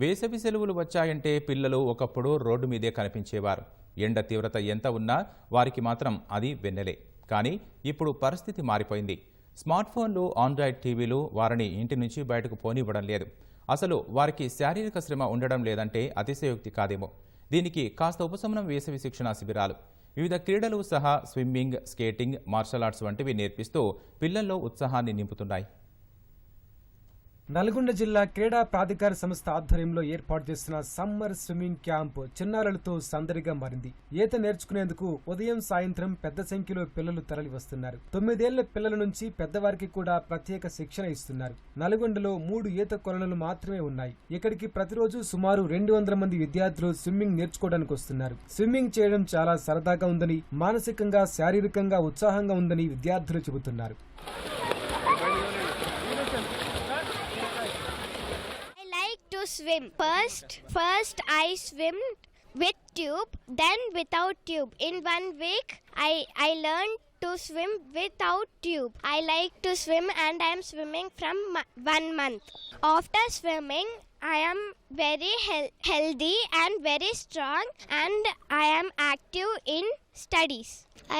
వేసవి సెలవులు వచ్చాయంటే పిల్లలు ఒకప్పుడు రోడ్డు మీదే కనిపించేవారు. ఎండ తీవ్రత ఎంత ఉన్నా వారికి మాత్రం అది వెన్నెలే. కానీ ఇప్పుడు పరిస్థితి మారిపోయింది. స్మార్ట్ ఫోన్లు ఆండ్రాయిడ్ టీవీలు వారిని ఇంటి నుంచి బయటకు పోనివ్వడం లేదు. అసలు వారికి శారీరక శ్రమ ఉండడం లేదంటే అతిశయోక్తి కాదేమో. దీనికి కాస్త ఉపశమనం వేసవి శిక్షణా శిబిరాలు. వివిధ క్రీడలు సహా స్విమ్మింగ్ స్కేటింగ్ మార్షల్ ఆర్ట్స్ వంటివి నేర్పిస్తూ పిల్లల్లో ఉత్సాహాన్ని నింపుతున్నాయి. నల్గొండ జిల్లా క్రీడా ప్రాధికార సంస్థ ఆధ్వర్యంలో ఏర్పాటు చేసిన సమ్మర్ స్విమ్మింగ్ క్యాంప్ చిన్నారులతో సందడిగా మారింది. ఈత నేర్చుకునేందుకు ఉదయం సాయంత్రం పెద్ద సంఖ్యలో పిల్లలు తరలి వస్తున్నారు తొమ్మిదేళ్ళ పిల్లల నుంచి పెద్దవారికి కూడా ప్రత్యేక శిక్షణ ఇస్తున్నారు. నల్గొండలో మూడు ఈత కొలనులు మాత్రమే ఉన్నాయి. ఇక్కడికి ప్రతిరోజు సుమారు రెండు వందల మంది విద్యార్థులు స్విమ్మింగ్ నేర్చుకోవడానికి వస్తున్నారు. స్విమ్మింగ్ చేయడం చాలా సరదాగా ఉందని మానసికంగా శారీరకంగా ఉత్సాహంగా ఉందని విద్యార్థులు చెబుతున్నారు. Swim. First, first I swimmed with tube, then without tube. In one week, I I learned to swim without tube. I like to swim, and I am swimming from one month. After swimming, I am very hel- healthy and very strong, and I am active in studies.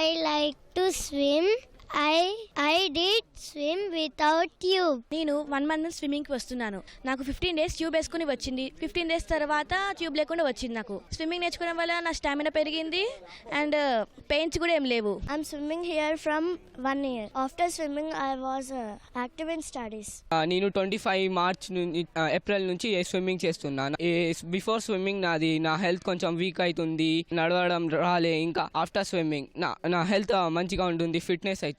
I like to swim. I I did swim without tube. నేను one month నుంచి స్విమ్మింగ్కి వస్తున్నాను నాకు fifteen days tube వేసుకుని వచ్చింది fifteen days తర్వాత tube లేకుండా వచ్చింది నాకు స్విమ్మింగ్ నేర్చుకోవడం వల్ల నా స్టామినా పెరిగింది అండ్ పెయిన్స్ కూడా ఏం లేవు I'm swimming here from one year. After swimming, I was uh, active in studies. ఆ, నేను ట్వంటీ ఫైవ్ మార్చ్ నుంచి ఏప్రిల్ నుంచి స్విమ్మింగ్ చేస్తున్నాను బిఫోర్ స్విమ్మింగ్ నాది నా హెల్త్ కొంచెం వీక్ అవుతుంది నడవడం రాలే ఇంకా ఆఫ్టర్ స్విమ్మింగ్ నా నా హెల్త్ మంచిగా ఉంటుంది ఫిట్నెస్ అవుతుంది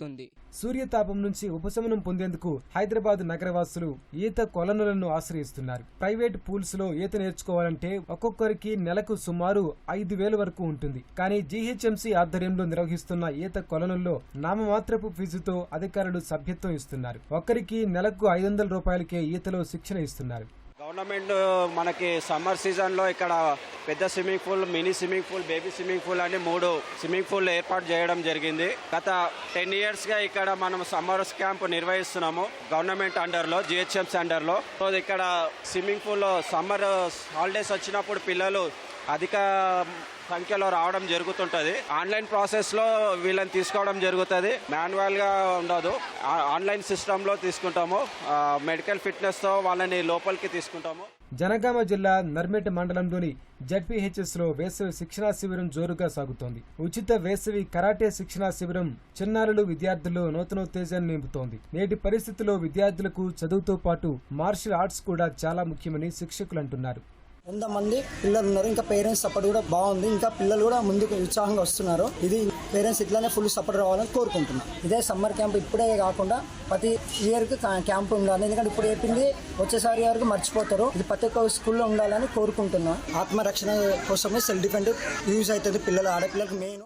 సూర్యతాపం నుంచి ఉపశమనం పొందేందుకు హైదరాబాద్ నగరవాసులు ఈత కొలనులను ఆశ్రయిస్తున్నారు. ప్రైవేట్ పూల్స్లో ఈత నేర్చుకోవాలంటే ఒక్కొక్కరికి నెలకు సుమారు ఐదు వేల వరకు ఉంటుంది. కానీ జీహెచ్ఎంసీ ఆధ్వర్యంలో నిర్వహిస్తున్న ఈత కొలనుల్లో నామమాత్రపు ఫీజుతో అధికారులు సభ్యత్వం ఇస్తున్నారు. ఒక్కరికి నెలకు ఐదు వందల రూపాయలకే ఈతలో శిక్షణ ఇస్తున్నారు. గవర్నమెంట్ మనకి సమ్మర్ సీజన్లో ఇక్కడ పెద్ద swimming pool mini swimming pool baby swimming pool అని మూడు స్విమ్మింగ్ పూల్ ఏర్పాటు చేయడం జరిగింది. గత టెన్ ఇయర్స్గా ఇక్కడ మనం సమ్మర్ క్యాంప్ నిర్వహిస్తున్నాము గవర్నమెంట్ అండర్లో జిహెచ్ఎంసీ అండర్లో. సో ఇక్కడ స్విమ్మింగ్ పూల్లో సమ్మర్ హాలిడేస్ వచ్చినప్పుడు పిల్లలు అధిక సంఖ్యలో రావడం జరుగుతుంటుంది. ఆన్లైన్ ప్రాసెస్లో వీళ్ళని తీసుకోవడం జరుగుతుంది. మాన్యువల్గా ఉండదు. ఆన్లైన్ సిస్టంలో తీసుకుంటాము. మెడికల్ ఫిట్నెస్తో వాళ్ళని లోపలికి తీసుకుంటాము. జనగామ జిల్లా నర్మేట మండలంలోని జడ్పీహెచ్ఎస్లో వేసవి శిక్షణా శిబిరం జోరుగా సాగుతోంది. ఉచిత వేసవి కరాటే శిక్షణా శిబిరం చిన్నారులు విద్యార్థుల్లో నూతనోత్తేజాన్ని నింపుతోంది. నేటి పరిస్థితుల్లో విద్యార్థులకు చదువుతో పాటు మార్షల్ ఆర్ట్స్ కూడా చాలా ముఖ్యమని శిక్షకులు అంటున్నారు. వంద మంది పిల్లలు ఉన్నారు ఇంకా పేరెంట్స్ సపోర్ట్ కూడా బాగుంది. ఇంకా పిల్లలు కూడా ముందుకు ఉత్సాహంగా వస్తున్నారు. ఇది పేరెంట్స్ ఇట్లానే ఫుల్ సపోర్ట్ రావాలని కోరుకుంటున్నాం. ఇదే సమ్మర్ క్యాంప్ ఇప్పుడే కాకుండా ప్రతి ఇయర్కి క్యాంప్ ఉండాలి. ఎందుకంటే ఇప్పుడు చెప్పింది వచ్చేసారి వరకు మర్చిపోతారు. ఇది ప్రతి ఒక్క స్కూల్లో ఉండాలని కోరుకుంటున్నాం. ఆత్మరక్షణ కోసమే సెల్ఫ్ డిఫెండ్ యూజ్ అవుతుంది. పిల్లలు ఆడపిల్లలకు మెయిన్